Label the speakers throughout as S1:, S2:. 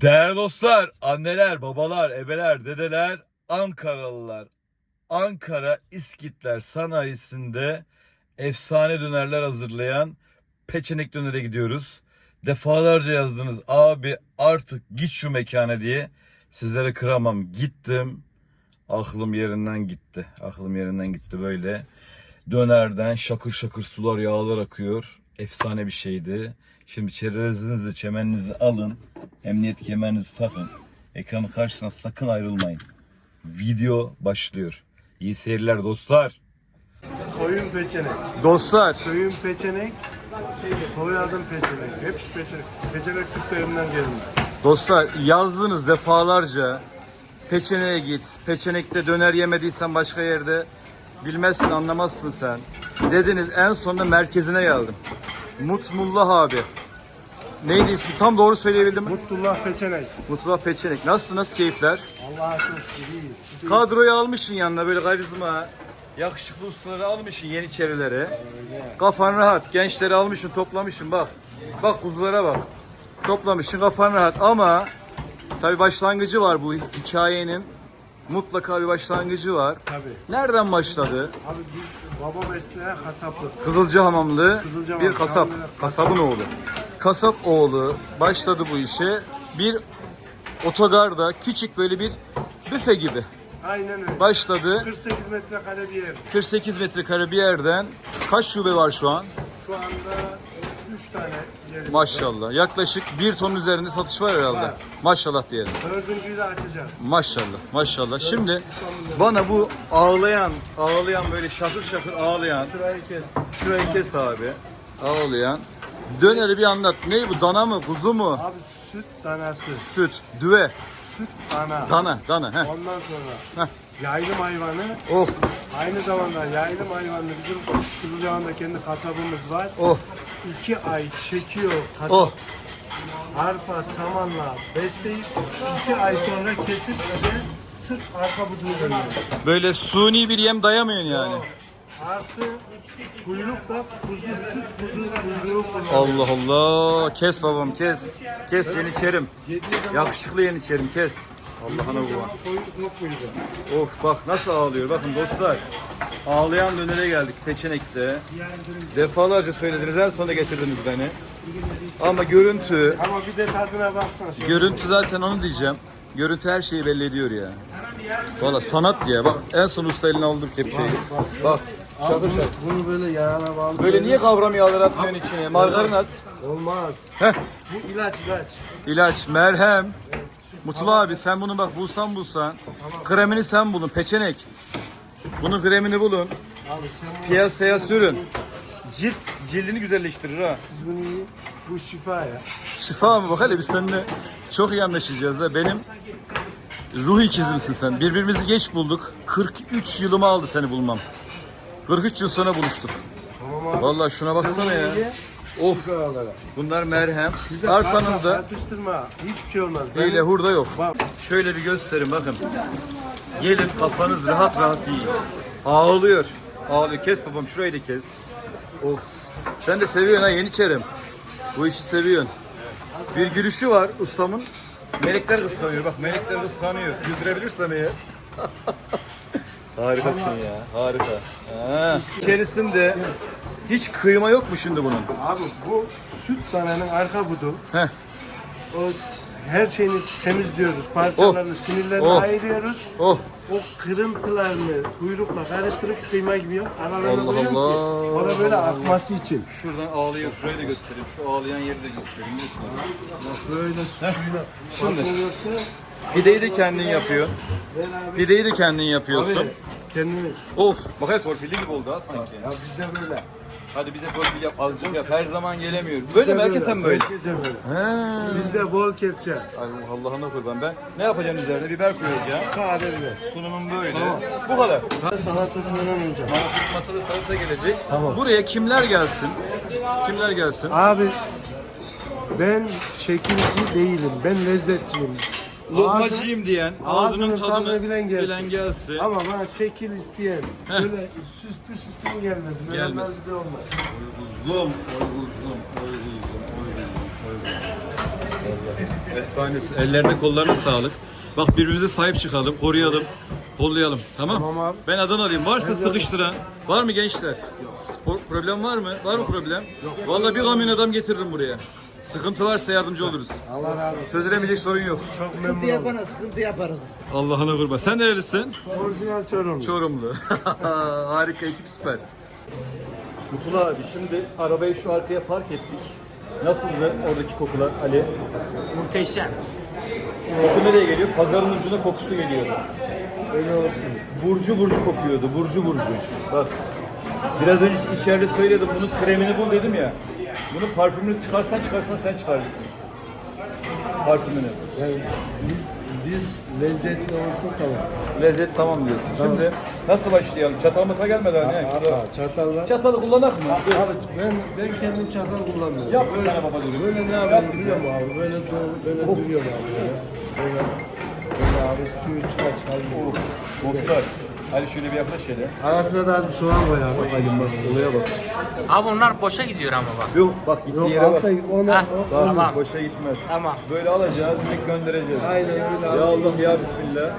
S1: Değerli dostlar, anneler, babalar, ebeler, dedeler, Ankaralılar, Ankara İskitler sanayisinde efsane dönerler hazırlayan Peçenek Döner'e gidiyoruz. Defalarca yazdınız abi artık git şu mekana diye. Sizlere kıramam. Gittim. Aklım yerinden gitti. Aklım yerinden gitti böyle. Dönerden şakır şakır sular yağlar akıyor. Efsane bir şeydi. Şimdi çerezinizi, çemeninizi alın. Emniyet kemerinizi takın. Ekranın karşısına sakın ayrılmayın. Video başlıyor. İyi seyirler dostlar.
S2: Soyun peçenek.
S1: Dostlar.
S2: Soyun peçenek. Soyadım peçenek. Hepsi peçenek. Peçenek Türklerinden gelme.
S1: Dostlar yazdınız defalarca. Peçene'ye git. Peçenek'te döner yemediysen başka yerde bilmezsin anlamazsın sen. Dediniz en sonunda merkezine geldim. Mutmullah abi. Neydi ismi? Tam doğru söyleyebildim mi?
S2: Mutlullah peçenek.
S1: Mutullah Peçenek. Nasılsın? Nasıl keyifler?
S2: Allah'a iyiyiz.
S1: Kadroyu almışsın yanına böyle karizma. Yakışıklı ustaları almışsın yeniçerileri. Kafan rahat. Gençleri almışsın toplamışsın bak. Bak kuzulara bak. Toplamışsın kafan rahat ama tabi başlangıcı var bu hikayenin. Mutlaka bir başlangıcı var.
S2: Tabii.
S1: Nereden başladı?
S2: Abi biz baba mesleğe kasaplık.
S1: Kızılcahamamlı
S2: Kızılcahamam,
S1: bir kasap.
S2: Şanlıurfa.
S1: Kasabın oğlu. Kasap oğlu başladı bu işe. Bir otogarda küçük böyle bir büfe gibi
S2: Aynen öyle.
S1: başladı.
S2: 48 metrekare bir yer.
S1: 48 metrekare bir yerden kaç şube var şu an?
S2: Şu anda 3
S1: Maşallah. Yaklaşık bir ton üzerinde satış var herhalde.
S2: Var.
S1: Maşallah diyelim.
S2: Dördüncüyü de açacağız.
S1: Maşallah. Maşallah. Şimdi bana bu ağlayan, ağlayan böyle şakır şakır ağlayan,
S2: Şurayı kes.
S1: şurayı kes abi. Ağlayan. Döneri bir anlat. Ne bu? Dana mı? Kuzu mu?
S2: Abi süt danası.
S1: Süt, düve,
S2: Süt dana.
S1: dana, dana. Heh.
S2: Ondan sonra yaylım hayvanı.
S1: Oh,
S2: Aynı zamanda yaylım hayvanı bizim Kızılcahamam'da kendi kasabımız var.
S1: oh,
S2: İki ay çekiyor kasap.
S1: oh.
S2: Arpa, samanla besleyip iki ay sonra kesip bize sırf arpa buduğu dönüyor.
S1: Böyle suni bir yem dayamıyorsun yani.
S2: Artı kuyruk da kuzu süt kuzu kuyruğu kullanıyor.
S1: Allah Allah. Kes babam kes. Kes yeniçerim.
S2: Yediği zaman
S1: Yakışıklı yeniçerim kes. Allah'ına bu.
S2: kuyruğu.
S1: Of bak nasıl ağlıyor. Bakın dostlar. Ağlayan dönere geldik Peçenek'te. Defalarca söylediniz en sonunda getirdiniz beni. Ama görüntü,
S2: Ama bir de tadına baksana.
S1: görüntü zaten onu diyeceğim. Görüntü her şeyi belli ediyor ya. Valla sanat ya. Bak en son usta eline aldık kepçeyi. Bak şakır şakır.
S2: Bunu böyle yağına bağlı.
S1: Böyle niye kavram yağları atmıyorsun içine? Margarin at.
S2: Olmaz.
S1: Heh.
S2: Bu ilaç ilaç.
S1: İlaç, merhem. Mutlu abi sen bunu bak bulsan bulsan. Kremini sen bulun. Peçenek. Bunun kremini bulun.
S2: Abi sen bunu,
S1: Piyasaya sürün. Cilt cildini güzelleştirir ha.
S2: siz bunu yiyin. Bu şifa ya.
S1: Şifa mı? Bak hele biz seninle çok iyi anlaşacağız ha. Benim ruh ikizimsin sen. Birbirimizi geç bulduk. 43 yılımı aldı seni bulmam. 43 yıl sonra buluştuk.
S2: Tamam abi.
S1: Vallahi şuna baksana ya. Of bunlar merhem.
S2: Bize kalkma,
S1: da
S2: Tartıştırma. Hiçbir şey olmaz.
S1: hile
S2: Benim-
S1: hurda yok.
S2: Bak.
S1: Şöyle bir gösterin bakın. Gelin kafanız rahat rahat yiyin. Ağlıyor. Ağlıyor. Kes babam şurayı da kes. Of. Sen de seviyorsun ha Yeniçerim. Bu işi seviyorsun. Bir gülüşü var ustamın. Melekler kıskanıyor. Bak melekler kıskanıyor. Güldürebilirsem eğer. Harikasın ya. Harika. Ha. İçerisinde hiç kıyma yok mu şimdi bunun?
S2: Abi bu süt dananın arka budu.
S1: Heh.
S2: O her şeyini temizliyoruz. Parçalarını, sinirlerini
S1: Oh.
S2: ayırıyoruz.
S1: Oh.
S2: O kırıntılarını kuyrukla karıştırıp kıyma gibi. Aralarına
S1: Allah
S2: koyuyorum ki
S1: Allah.
S2: O da böyle akması için.
S1: Şuradan ağlayan şurayı da göstereyim. Şu ağlayan yeri de göstereyim.
S2: Bak böyle suyla
S1: Şimdi. Pideyi de kendin yapıyorsun. Pideyi de kendin yapıyorsun.
S2: abi kendimi
S1: Of. Bak hele torpilli gibi oldu ha sanki.
S2: ya bizde böyle.
S1: Hadi bize torpil yap azıcık yap. Her zaman gelemiyor. Böyle mi? Herkes sen böyle.
S2: Herkese böyle.
S1: He.
S2: Bizde bol kepçe.
S1: Ay Allah'ına kurban ben. Ne yapacağım üzerine? Biber koyacağım.
S2: Sade biber.
S1: Sunumum böyle. Bu kadar.
S2: Salatasından önce.
S1: Masada salata gelecek.
S2: Tamam.
S1: Buraya kimler gelsin? Kimler gelsin?
S2: Abi ben şekilci değilim. Ben lezzetçiyim.
S1: Lokmacıyım diyen, ağzının tadını
S2: bilen gelsin.
S1: gelsin.
S2: Ama bana şekil isteyen, böyle süslü süslü. Böyle
S1: Gelmesin.
S2: onlar bize olmaz.
S1: Uzun, oy uzun, oy uzun. Efsanesi. Ellerine kollarına sağlık. Bak birbirimize sahip çıkalım, koruyalım, kollayalım. Tamam?
S2: Tamam abi.
S1: Ben Adanalıyım. Varsa sıkıştıran. Var mı gençler? Spor, problem var mı? Var mı problem? Vallahi bir kamyon adam getiririm buraya. Sıkıntı varsa yardımcı oluruz.
S2: Allah razı olsun.
S1: Çözülemeyecek sorun yok.
S2: Çok
S3: Sıkıntı
S2: memnun oldum.
S3: yaparız, sıkıntı yaparız.
S1: Allah'ına kurban. Sen nerelisin?
S2: Orijinal Çorumlu.
S1: Çorumlu. Harika ekip süper. Mutlu abi şimdi arabayı şu arkaya park ettik. Nasıldı oradaki kokular Ali?
S3: Muhteşem.
S1: Koku nereye geliyor? Pazarın ucuna kokusu geliyordu.
S2: Öyle olsun.
S1: Burcu burcu kokuyordu. Burcu burcu. Bak. Biraz önce içeride söyledim. Bunun kremini bul dedim ya. Bunun parfümünü çıkarsan çıkarsan sen çıkarırsın. Parfümünü.
S2: Yani biz, biz lezzetli olsun tamam.
S1: Lezzet tamam diyorsun. Şimdi nasıl başlayalım? Çatalımıza gelmeden yani. Şurada.
S2: Çatal var.
S1: Çatalı kullanak mı?
S2: Abi ben ben kendim çatal kullanmıyorum.
S1: Yap bir
S2: böyle,
S1: tane baba dürüm.
S2: Böyle ne
S1: Yap
S2: yapayım biliyor musun abi? Böyle böyle duruyorum abi. Böyle. Böyle, böyle abi suyu çıkar çıkar.
S1: Oh, Dostlar. Hadi şöyle bir yaklaş hele.
S2: Arasına da az bir soğan koy abi. Hadi bak olaya bak.
S4: Abi onlar boşa gidiyor ama bak.
S1: Yok bak gittiği
S2: Yok
S1: yere bak.
S2: altta ona o-
S1: Bak,
S4: Tamam.
S1: Boşa gitmez.
S4: Tamam.
S1: Böyle alacağız, direkt göndereceğiz.
S2: Aynen öyle abi.
S1: Ya Allah ya Bismillah.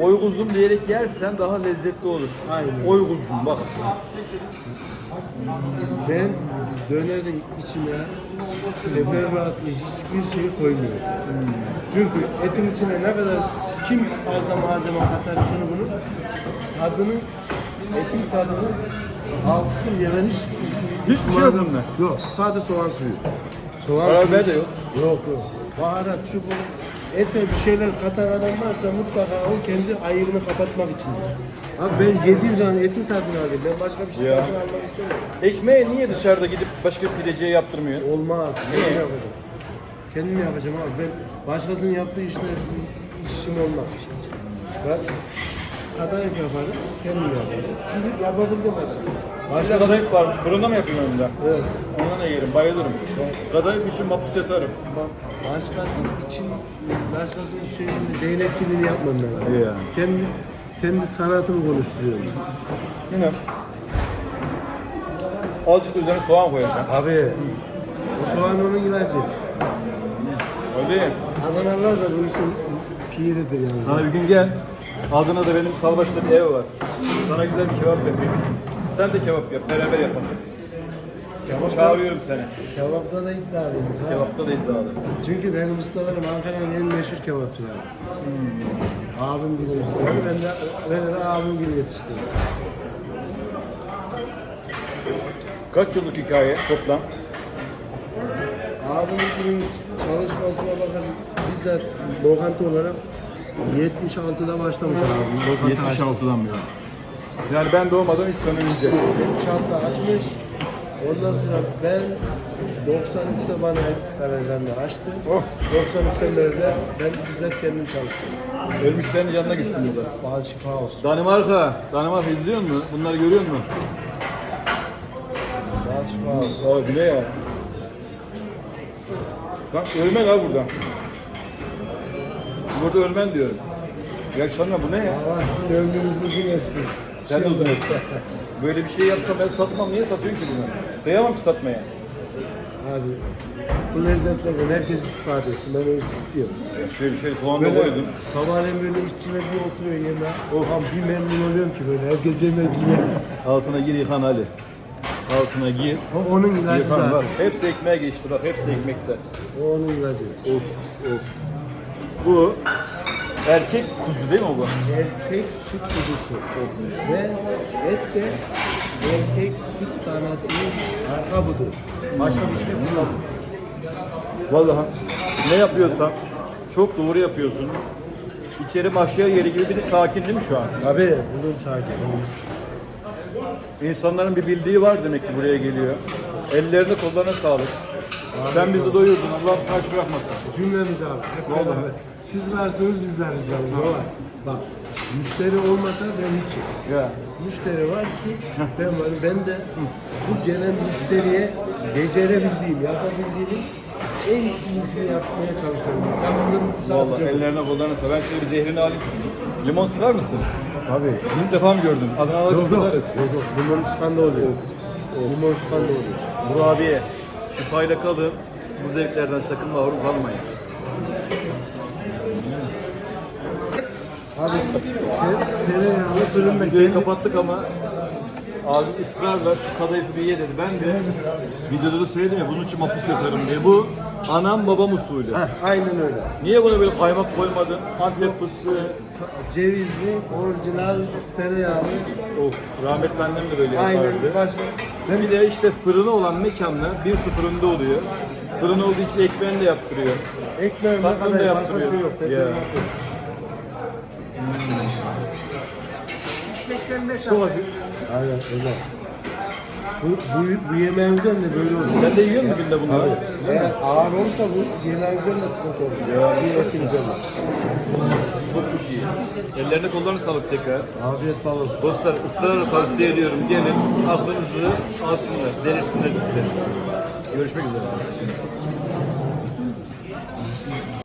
S1: Oy kuzum diyerek yersen daha lezzetli olur.
S2: Aynen.
S1: Oy kuzum bak.
S2: Ben dönerin içine teferruatlı hiçbir şey koymuyorum. Çünkü etin içine ne kadar kim fazla malzeme katar şunu bunu tadını etin tadını alsın yemen hiç
S1: Hiçbir şey yok bunda.
S2: Yok sadece soğan suyu. Soğan
S1: Karabiber de yok.
S2: Yok yok. Baharat şu bu. Ete bir şeyler katan adam varsa mutlaka o kendi ayırını kapatmak içindir. Abi ben yediğim zaman etin tadını alayım. Ben başka bir şey
S1: Ya.
S2: tadını almak istemiyorum.
S1: Ekmeği niye dışarıda gidip başka bir pideciye yaptırmıyor?
S2: Olmaz. Kendim yapacağım. Kendim yapacağım abi. Ben başkasının yaptığı işle işim olmaz. Ben kadayıf yaparım, kendim yaparım. Şimdi yapabildim kadar.
S1: Başka kadayıf varmış. Fırında mı yapayım önümde?
S2: Evet.
S1: Ondan da yerim. Bayılırım. Kadayıf için mahpus yatarım.
S2: Bak, başkası için, başkasının şeyini, değnekçiliğini yapmam ben.
S1: İyi yani.
S2: Kendi, kendi sanatımı konuşturuyorum.
S1: Yine. Azıcık üzerine soğan koyacağım.
S2: Abi, o soğan onun ilacı.
S1: Öyle mi?
S2: Adanalılar da bu işin piridir yani.
S1: Sana bir gün gel. Adına da benim Salbaş'ta bir ev var. Sana güzel bir kebap yapayım. Sen de kebap yap. Beraber yapalım.
S2: Kebapta,
S1: Çağırıyorum seni.
S2: kebapta da iddialıyım. ha.
S1: Kebapta da iddialı.
S2: Çünkü benim ustalarım Ankara'nın en meşhur kebapçıları. Abim gibi ustaları, ben de, ben de abim gibi yetiştim.
S1: Kaç yıllık hikaye toplam?
S2: Abimin çalışmasına bakın bizzat lokanta olarak 76'da başlamış abim. Lokanta açmış.
S1: 76'dan beri. Yani ben doğmadan 3 sene önce.
S2: 76'da açmış. Ondan sonra ben 93'te bana garajlarında açtı.
S1: Oh.
S2: 93'ten beri de ben bizzat kendim çalıştım.
S1: Ölmüşlerin yanına gitsin burada.
S2: Bal şifa olsun.
S1: Danimarka. Danimarka izliyor musun? Bunları görüyor musun?
S2: Bal şifa olsun.
S1: Aa bile ya. Lan ölmen ha burada. Burada ölmen diyorum. Yaşlanma bu ne ya?
S2: Allah sizin ömrünüzü uzun etsin.
S1: Sen de uzun etsin. Böyle bir şey yapsam ben satmam. Niye satıyorsun ki bunu? Kıyamam ki satmaya.
S2: Abi bu lezzetlerden herkes istifade etsin. Ben öyle istiyorum.
S1: Şöyle bir şey soğan da
S2: Böyle
S1: koydum.
S2: sabahleyin böyle işçiler bir oturuyor yemeğe. Oha bir memnun oluyorum ki böyle. Herkes yemek yiyor.
S1: Altına gir yıkan Ali. Altına gir.
S2: O onun ilacı zaten.
S1: bak. Hepsi ekmeğe geçti bak. Hepsi ekmekte.
S2: O onun ilacı.
S1: Of of. Bu erkek kuzu değil mi bu?
S2: Erkek süt kuzusu. Ve et de erkek süt tanesinin arka budur. Başka bir şey kullanmıyor.
S1: Vallahi ne yapıyorsan çok doğru yapıyorsun. İçeri mahşer yeri gibi bir de sakin değil mi şu an?
S2: Abi bunun sakin.
S1: İnsanların bir bildiği var demek ki buraya geliyor. Ellerine kollarına sağlık. Sen bizi doyurdun. Allah taş bırakmasın.
S2: Cümlemiz abi. Hep beraber. Siz varsınız bizler bizleriz. O var. Bak müşteri olmasa ben hiçim.
S1: Ya.
S2: Müşteri var ki ben varım. Ben de bu gelen müşteriye becerebildiğim, yapabildiğim en iyisini yapmaya çalışıyorum. Ben bunun
S1: Vallahi
S2: sadece
S1: ellerine kollarına sağlık. Ben şöyle bir zehrini alayım. Limon sıkar mısın?
S2: Abi.
S1: İlk defa mı gördün? Adanalar
S2: Yok yok.
S1: ısıtarız.
S2: Yok yok. Limon sıkan da oluyor. Limon sıkan da oluyor.
S1: Kurabiye. Şifayla kalın. Bu zevklerden sakın mahrum kalmayın.
S2: Abi te- tereyağlı fırında
S1: Videoyu kapattık ama abi ısrarla şu kadayıfı bir ye dedi. Ben de videoda da söyledim ya bunun için mapus yaparım diye. Bu anam babam usulü.
S2: Heh, aynen öyle.
S1: Niye buna böyle kaymak koymadın? Antep fıstığı.
S2: Cevizli, orijinal, tereyağlı.
S1: Of, rahmetli annem de böyle
S2: Aynen.
S1: yapardı.
S2: Başka.
S1: Bir de işte fırını olan mekanlar bir sıfırında oluyor. Fırın olduğu için ekmeğini de yaptırıyor.
S2: Ekmeğin ne
S1: Tatlını da yaptırıyor.
S2: yaptırıyor. Yok,
S1: Ya.
S2: tekrar yapıyor.
S1: Çok hafif.
S2: Aynen öyle. Bu, bu, bu yemeğimizden de böyle olur.
S1: Sen de yiyor musun günde bunları?
S2: Eğer ağır olursa bu yemeğimizden de sıkıntı olur. Ya, bir etin canı.
S1: Çok çok iyi. Ellerine kollarına sağlık tekrar.
S2: Afiyet olsun.
S1: Dostlar ısrarla tavsiye ediyorum. Gelin aklınızı alsınlar, delirsinler sizi. Görüşmek üzere.